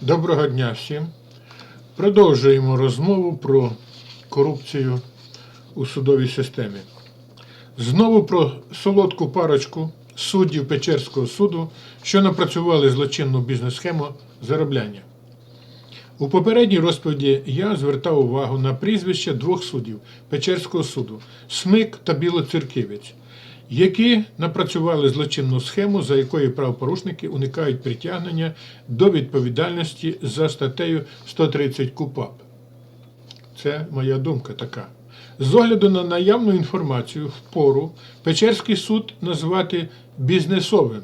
Доброго дня всім. Продовжуємо розмову про корупцію у судовій системі. Знову про солодку парочку суддів Печерського суду, що напрацювали злочинну бізнес-схему заробляння. У попередній розповіді я звертав увагу на прізвища двох суддів Печерського суду Смик та Білоцерківець, які напрацювали злочинну схему, за якою правопорушники уникають притягнення до відповідальності за статтею 130 КУПАП. Це моя думка така. З огляду на наявну інформацію, впору Печерський суд назвати бізнесовим,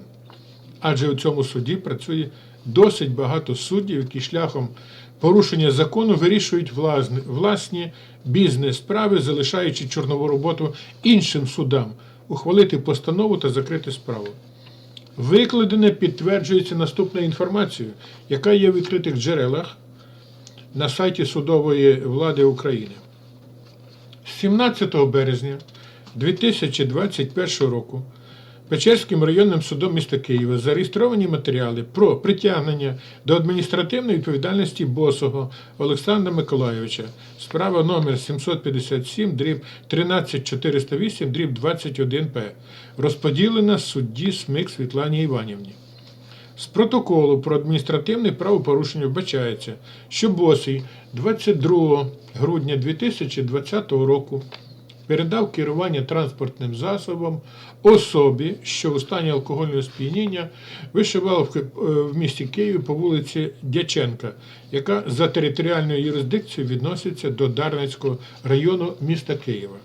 адже у цьому суді працює досить багато суддів, які шляхом порушення закону вирішують власні бізнес-справи, залишаючи чорнову роботу іншим судам, ухвалити постанову та закрити справу. Викладене підтверджується наступною інформацією, яка є в відкритих джерелах на сайті Судової влади України. 17 березня 2021 року Печерським районним судом міста Києва зареєстровані матеріали про притягнення до адміністративної відповідальності Босого Олександра Миколайовича, справа номер 757 дріб 13408 дріб 21П, розподілена судді Смик Світлані Іванівні. З протоколу про адміністративне правопорушення вбачається, що Босий 22 грудня 2020 року передав керування транспортним засобом особі, що у стані алкогольного сп'яніння вишивала е, в місті Києві по вулиці Дяченка, яка за територіальною юрисдикцією відноситься до Дарницького району міста Києва.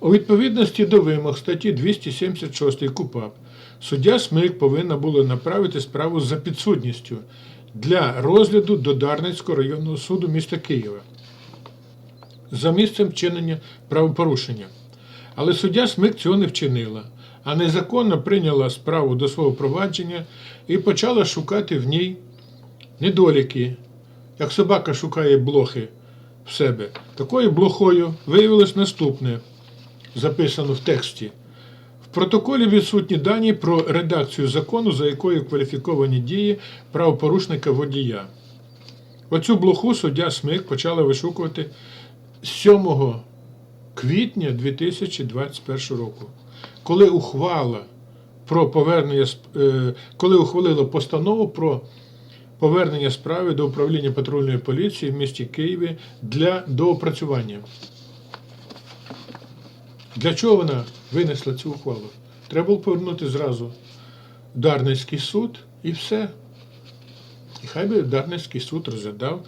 У відповідності до вимог статті 276 КУПАП суддя Смик повинна була направити справу за підсудністю для розгляду до Дарницького районного суду міста Києва за місцем вчинення правопорушення. Але суддя Смик цього не вчинила, а незаконно прийняла справу до свого провадження і почала шукати в ній недоліки, як собака шукає блохи в себе. Такою блохою виявилось наступне, записано в тексті. В протоколі відсутні дані про редакцію закону, за якою кваліфіковані дії правопорушника водія. Оцю блоху суддя Смик почала вишукувати 7 квітня 2021 року, коли ухвала про повернення е, коли ухвалила постанову про повернення справи до управління патрульної поліції в місті Києві для доопрацювання. Для чого вона винесла цю ухвалу? Треба було повернути зразу Дарницький суд і все. І хай би Дарницький суд розглядав.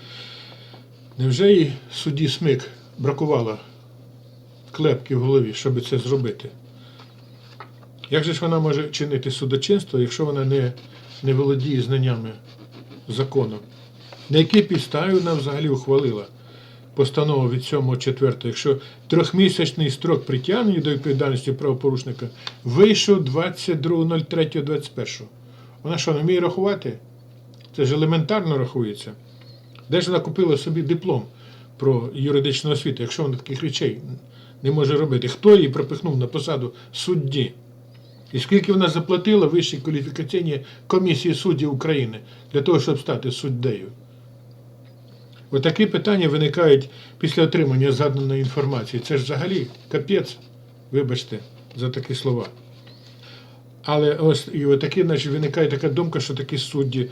Невже і судді Смик бракувало клепки в голові, щоб це зробити? Як же ж вона може чинити судочинство, якщо вона не, не володіє знаннями закону? На якій підставі вона взагалі ухвалила постанову від 7.4, якщо трьохмісячний строк притягнення до відповідальності правопорушника вийшов 22.03.21? Вона що, не вміє рахувати? Це ж елементарно рахується. Де ж вона купила собі диплом про юридичну освіту, якщо вона таких речей не може робити? Хто її пропихнув на посаду судді? І скільки вона заплатила Вищій кваліфікаційній комісії суддів України для того, щоб стати суддею? Отакі питання виникають після отримання заданої інформації. Це ж взагалі капець, вибачте, за такі слова. Але ось і отакі, значить, виникає така думка, що такі судді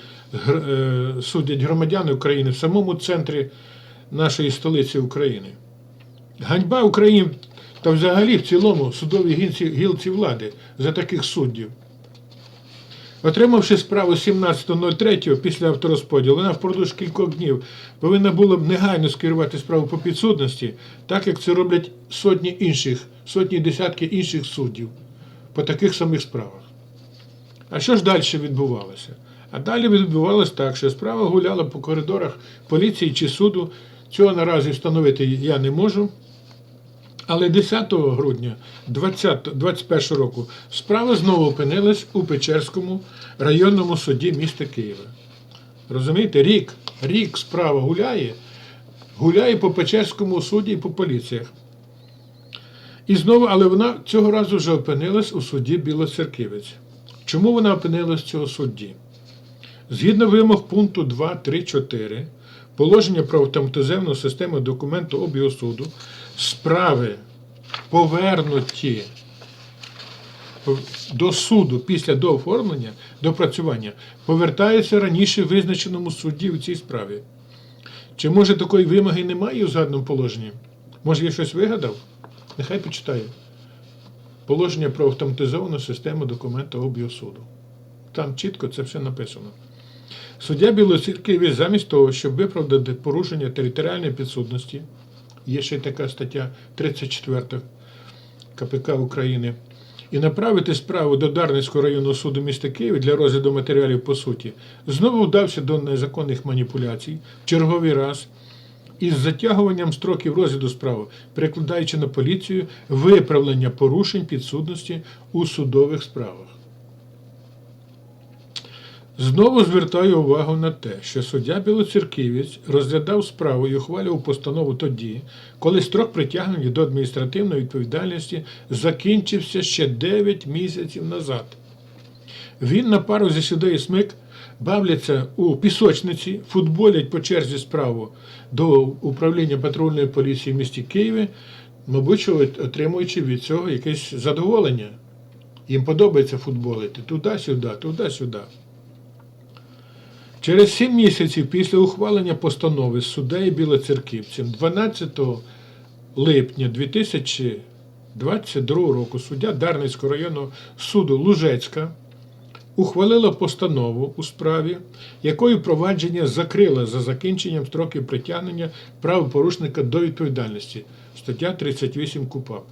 е, судять громадяни України в самому центрі нашої столиці України. Ганьба Україні та взагалі в цілому судовій гілці, влади за таких суддів. Отримавши справу 17.03 після авторозподілу, вона впродовж кількох днів повинна була б негайно скерувати справу по підсудності, так як це роблять сотні інших, сотні десятки інших суддів по таких самих справах. А що ж далі відбувалося? А далі відбувалося так, що справа гуляла по коридорах поліції чи суду. Цього наразі встановити я не можу. Але 10 грудня 2021 року справа знову опинилась у Печерському районному суді міста Києва. Розумієте, рік, рік справа гуляє, гуляє по Печерському суді і по поліціях. І знову, але вона цього разу вже опинилась у суді Білоцерківець. Чому вона опинилась в цього судді? Згідно вимог пункту 2, 3, 4 положення про автоматизовану систему документу обігу суду, справи повернуті до суду після дооформлення, допрацювання, повертаються раніше визначеному судді у цій справі. Чи може такої вимоги немає у згаданому положенні? Може, я щось вигадав? Нехай почитає. Положення про автоматизовану систему документообігу суду. Там чітко це все написано. Суддя Білоцерківець замість того, щоб виправдати порушення територіальної підсудності, є ще така стаття 34 КПК України, і направити справу до Дарницького районного суду міста Києва для розгляду матеріалів по суті, знову вдався до незаконних маніпуляцій в черговий раз із затягуванням строків розгляду справи, перекладаючи на поліцію виправлення порушень підсудності у судових справах. Знову звертаю увагу на те, що суддя Білоцерківець розглядав справу і ухвалював постанову тоді, коли строк притягнення до адміністративної відповідальності закінчився ще 9 місяців назад. Він на пару зі суддею Смик бавляться у пісочниці, футболять по черзі справу до управління патрульної поліції в місті Києві, мабуть, отримуючи від цього якесь задоволення. Їм подобається футболити туди-сюди, туди-сюди. Через сім місяців після ухвалення постанови суддею Білоцерківцем 12 липня 2022 року суддя Дарницького районного суду Лужецька ухвалила постанову у справі, якою провадження закрила за закінченням строків притягнення правопорушника до відповідальності. Стаття 38 КУПАП.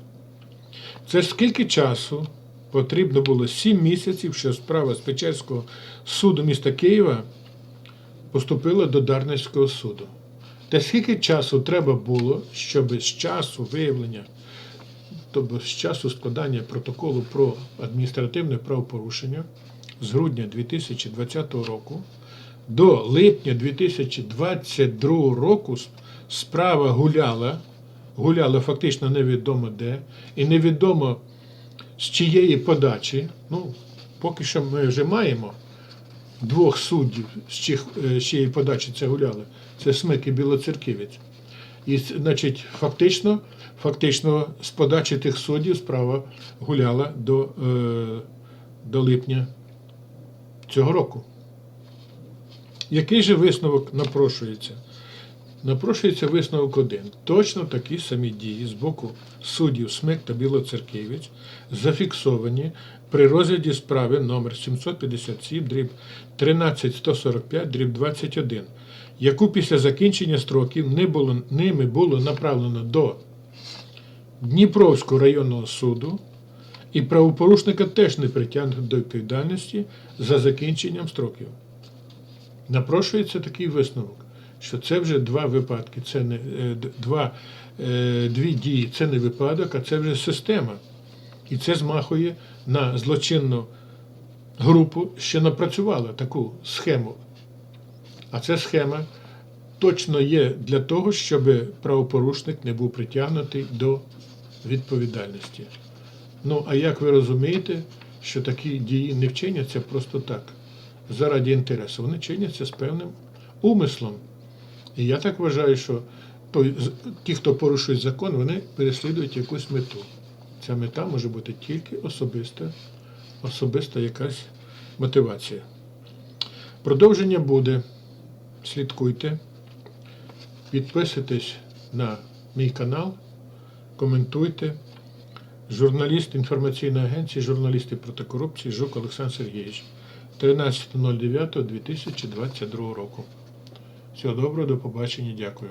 Це скільки часу потрібно було 7 місяців, що справа з Печерського суду міста Києва поступила до Дарницького суду. Та скільки часу треба було, щоб з часу виявлення, тобто з часу складання протоколу про адміністративне правопорушення з грудня 2020 року до липня 2022 року справа гуляла, гуляла фактично невідомо де, і невідомо з чиєї подачі. Ну, поки що ми вже маємо двох суддів, з чих- е, з чиєї подачі це гуляли. Це Смик і Білоцерківець. І, значить, фактично, фактично з подачі тих суддів справа гуляла до, е, до липня цього року. Який же висновок напрошується? Напрошується висновок один. Точно такі самі дії з боку суддів Смик та Білоцерківець зафіксовані при розгляді справи номер 757 дріб 13145 дріб 21, яку після закінчення строків не було, ними було направлено до Дніпровського районного суду, і правопорушника теж не притягнуто до відповідальності за закінченням строків. Напрошується такий висновок, що це вже два випадки, це не е, два, е, дві дії, це не випадок, а це вже система. І це змахує на злочинну групу, що напрацювала таку схему. А ця схема точно є для того, щоб правопорушник не був притягнутий до відповідальності. Ну, а як ви розумієте, що такі дії не вчиняться просто так, заради інтересу, вони чиняться з певним умислом. І я так вважаю, що той, ті, хто порушують закон, вони переслідують якусь мету. Ця мета може бути тільки особиста, особиста якась мотивація. Продовження буде. Слідкуйте, підписуйтесь на мій канал, коментуйте. Журналіст інформаційної агенції, журналісти проти корупції Жук Олександр Сергійович. 13.09.2022 року. Всього доброго, до побачення, дякую.